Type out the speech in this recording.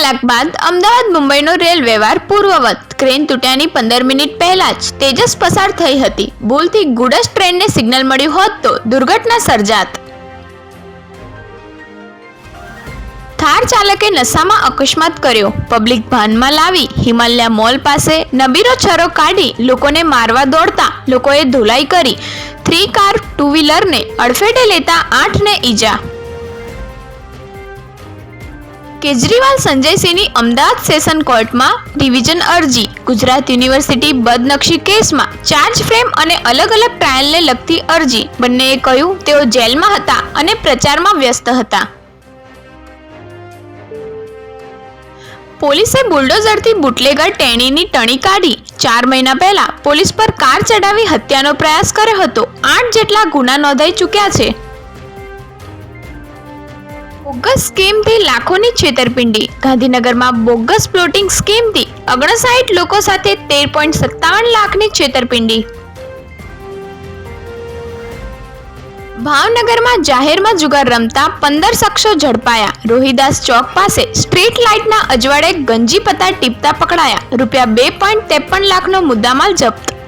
કલાક બાદ અમદાવાદ મુંબઈનો રેલ વ્યવહાર પૂર્વવત. ક્રેન તૂટ્યાની પંદર મિનિટ પહેલા જ તેજસ પસાર થઈ હતી. ભૂલથી ગુડસ ટ્રેનને સિગ્નલ મળ્યું હોત તો દુર્ઘટના સર્જાત. થાર ચાલકે નશામાં અકસ્માત કર્યો. પબ્લિક ભાનમાં લાવી હિમાલયા મોલ પાસે નબીરો છરો કાઢી લોકોને મારવા દોડતા લોકોએ ધોલાઈ કરી. થ્રી કાર ટુ વ્હીલરને અડફેટે લેતા આઠને ઈજા. કેજરીવાલ સંજયસિંહની અમદાવાદ સેશન કોર્ટમાં રિવિઝન અરજી. ગુજરાત યુનિવર્સિટી બદનક્ષી કેસમાં ચાર્જ ફ્રેમ અને અલગ અલગ ટ્રાયલને લગતી અરજી. બંનેએ કહ્યું, તેઓ જેલમાં હતા અને પ્રચારમાં વ્યસ્ત હતા. પોલીસે બુલડોઝરથી બુટલેગર ટેણીની ટણી કાઢી. ચાર મહિના પહેલા પોલીસ પર કાર ચડાવી હત્યાનો પ્રયાસ કર્યો હતો. આઠ જેટલા ગુના નોંધાઈ ચૂક્યા છે. બોગસ સ્કીમથી લાખોની છેતરપિંડી. ગાંધીનગરમાં બોગસ પ્લોટિંગ સ્કીમથી ઓગણસાઠ લોકો સાથે તેર પોઈન્ટ સત્તાવન લાખની છેતરપિંડી. ભાવનગરમાં જાહેરમાં જુગાર રમતા પંદર શખ્સો ઝડપાયા. રોહિદાસ ચોક પાસે સ્ટ્રીટ લાઇટના અજવાળે ગંજી પત્તા ટીપતા પકડાયા. રૂપિયા બે પોઈન્ટ ત્રેપન લાખનો મુદ્દામાલ જપ્ત